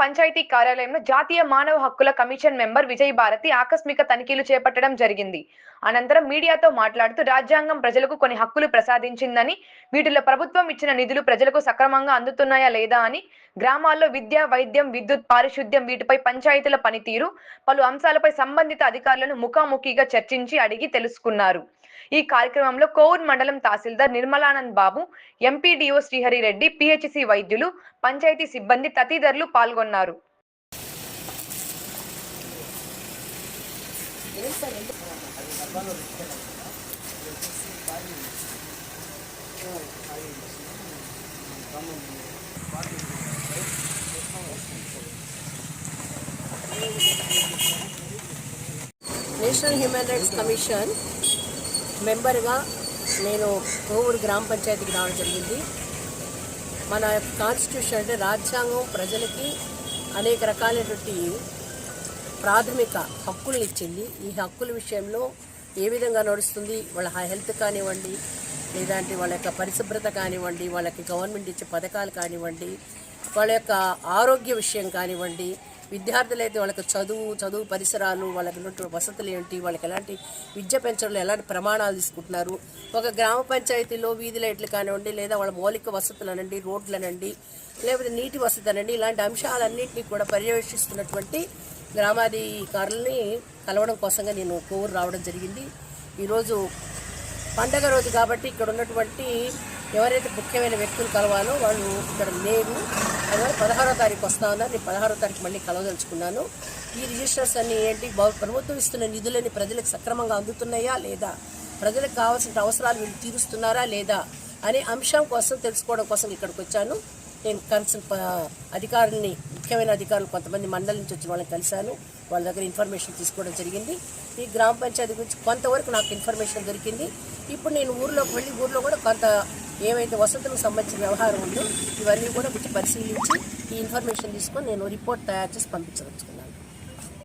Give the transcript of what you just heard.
పంచాయతీ కార్యాలయంలో జాతీయ మానవ హక్కుల కమిషన్ మెంబర్ విజయ్ భారతి ఆకస్మిక తనిఖీలు చేపట్టడం జరిగింది. అనంతరం మీడియాతో మాట్లాడుతూ రాజ్యాంగం ప్రజలకు కొన్ని హక్కులు ప్రసాదించిందని వీటిలో ప్రభుత్వం ఇచ్చిన నిధులు ప్రజలకు సక్రమంగా అందుతున్నాయా లేదా అని గ్రామాల్లో విద్య వైద్యం విద్యుత్ పారిశుద్ధ్యం వీటిపై పంచాయతీల పనితీరు పలు అంశాలపై సంబంధిత అధికారులను ముఖాముఖిగా చర్చించి అడిగి తెలుసుకున్నారు. ఈ కార్యక్రమంలో కోవూర్ మండలం తహసీల్దార్ నిర్మలానంద్ బాబు ఎంపీడీఓ శ్రీహరి రెడ్డి పిహెచ్సి వైద్యులు పంచాయతీ సిబ్బంది తదితరులు పాల్గొన్నారు. నేషనల్ హ్యూమన్ రైట్స్ కమిషన్ మెంబర్గా నేను కోవూరు గ్రామ పంచాయతీకి రావడం జరిగింది. మన కాన్స్టిట్యూషన్ అంటే రాజ్యాంగం ప్రజలకి అనేక రకాలైనటువంటి ప్రాథమిక హక్కులు ఇచ్చింది. ఈ హక్కుల విషయంలో ఏ విధంగా నడుస్తుంది? వాళ్ళ హెల్త్ కానివ్వండి లేదంటే వాళ్ళ యొక్క పరిశుభ్రత కానివ్వండి వాళ్ళకి గవర్నమెంట్ ఇచ్చే పథకాలు కానివ్వండి వాళ్ళ యొక్క ఆరోగ్య విషయం కానివ్వండి విద్యార్థులు అయితే వాళ్ళకి చదువు చదువు పరిసరాలు వాళ్ళకి ఉన్నటువంటి వసతులు ఏంటి వాళ్ళకి ఎలాంటి విద్య పెంచడంలో ఎలాంటి ప్రమాణాలు తీసుకుంటున్నారు? ఒక గ్రామ పంచాయతీలో వీధి లైట్లు కానివ్వండి లేదా వాళ్ళ మౌలిక వసతులు అనండి రోడ్లనండి లేకపోతే నీటి వసతి అనండి ఇలాంటి అంశాలన్నింటినీ కూడా పర్యవేక్షిస్తున్నటువంటి గ్రామాధికారులని కలవడం కోసంగా నేను కోవూరు రావడం జరిగింది. ఈరోజు పండగ రోజు కాబట్టి ఇక్కడ ఉన్నటువంటి ఎవరైతే ముఖ్యమైన వ్యక్తులు కలవాలో వాళ్ళు ఇక్కడ లేరు అందువల్ల పదహారో తారీఖు వస్తా ఉన్నారు నేను పదహారో తారీఖు మళ్ళీ కలవదలుచుకున్నాను. ఈ రిజిస్టర్స్ అన్ని ఏంటి? ప్రభుత్వం ఇస్తున్న నిధులని ప్రజలకు సక్రమంగా అందుతున్నాయా లేదా? ప్రజలకు కావాల్సిన అవసరాలు వీళ్ళు తీరుస్తున్నారా లేదా? అనే అంశం కోసం తెలుసుకోవడం కోసం ఇక్కడికి వచ్చాను. నేను కన్సల్ అధికారుల్ని ముఖ్యమైన అధికారులు కొంతమంది మండలి నుంచి వచ్చిన వాళ్ళని కలిశాను. వాళ్ళ దగ్గర ఇన్ఫర్మేషన్ తీసుకోవడం జరిగింది. ఈ గ్రామ పంచాయతీ గురించి కొంతవరకు నాకు ఇన్ఫర్మేషన్ దొరికింది. ఇప్పుడు నేను ఊర్లోకి వెళ్ళి ఊర్లో కూడా కొంత ఏవైతే వసతులకు సంబంధించిన వ్యవహారం ఉందో ఇవన్నీ కూడా కొంచెం పరిశీలించి ఈ ఇన్ఫర్మేషన్ తీసుకొని నేను రిపోర్ట్ తయారు చేసి పంపించదలుచుకున్నాను.